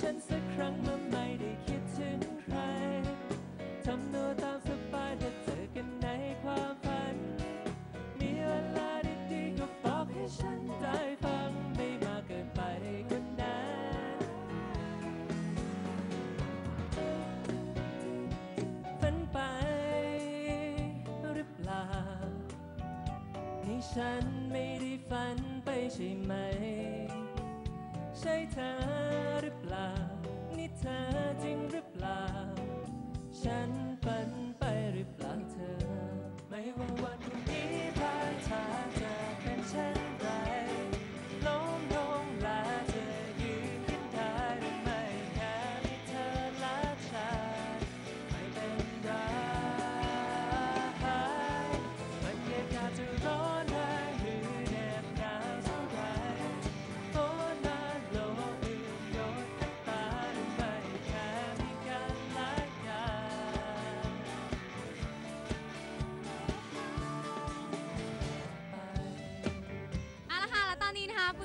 ฉันสักครั้งเมื่อไม่ได้คิดถึงใคร ทำตัวตามสบายถ้าเจอกันในความฝัน มีเวลาดีๆก็บอกให้ฉันได้ฟัง ไม่มากเกินไปก็นั้นฝันไปหรือเปล่า นี่ฉันไม่ได้ฝันไปใช่ไหม ฉัน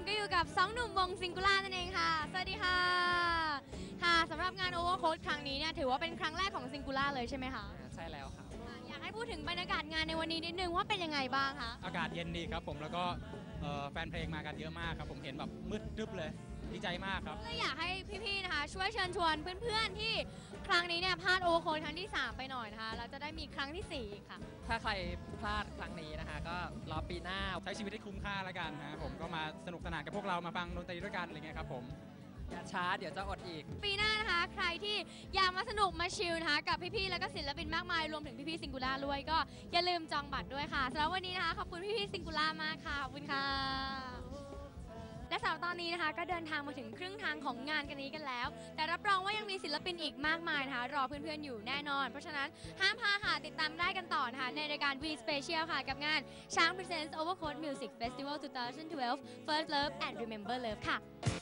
ก็อยู่กับ2หนุ่มวงซิงคูล่านั่นเองค่ะ สวัสดีค่ะ ค่ะสำหรับงาน Overcoat ครั้งนี้เนี่ยถือว่าเป็นครั้งแรกของซิงคูล่าเลยใช่ไหมคะอ่าใช่แล้วครับค่ะอยากให้พูดถึงบรรยากาศงานในวันนี้นิดนึงว่าเป็นยังไงบ้างคะ อากาศเย็นดีครับผมแล้วก็เอ่อแฟนเพลงมากันเยอะมากครับผมเห็นแบบมืดทึบเลย ดีใจมากครับ ก็เลยอยากให้พี่ๆ นะคะ ช่วยเชิญชวนเพื่อนๆ ที่ครั้งนี้เนี่ยพลาด Overcoat ครั้งที่ 3 ไปหน่อยนะคะแล้วจะได้มีครั้งที่4อีกค่ะ ถ้าใครพลาดครั้งนี้นะคะ ก็รอปีหน้า ใช้ชีวิตให้คุ้มค่าแล้วกันนะผมก็มาสนุกสนานกับพวกเรามาฟังดนตรีด้วยกันอะไรเงี้ยครับผมอย่าช้าเดี๋ยวจะอดอีก ปีหน้านะคะ ใครที่อยากมาสนุกมาชิลนะคะ กับพี่ๆ แล้วก็ศิลปินมากมาย รวมถึงพี่ๆ ซิงคูล่าด้วยก็อย่าลืมจองบัตรด้วยค่ะสำหรับวันนี้นะคะขอบคุณพี่ๆ ซิงคูล่ามากค่ะขอบคุณค่ะ และสำหรับตอนนี้นะคะ ก็เดินทางมาถึงครึ่งทางของงานกันนี้กันแล้ว แต่รับรองว่ายังมีศิลปินอีกมากมายนะคะ รอเพื่อนๆอยู่แน่นอน เพราะฉะนั้นห้ามพลาดค่ะติดตามได้กันต่อนะคะในรายการ V Special ค่ะ กับงาน ช้าง Presents Overcoat Music Festival 2012 First Love and Remember Love ค่ะ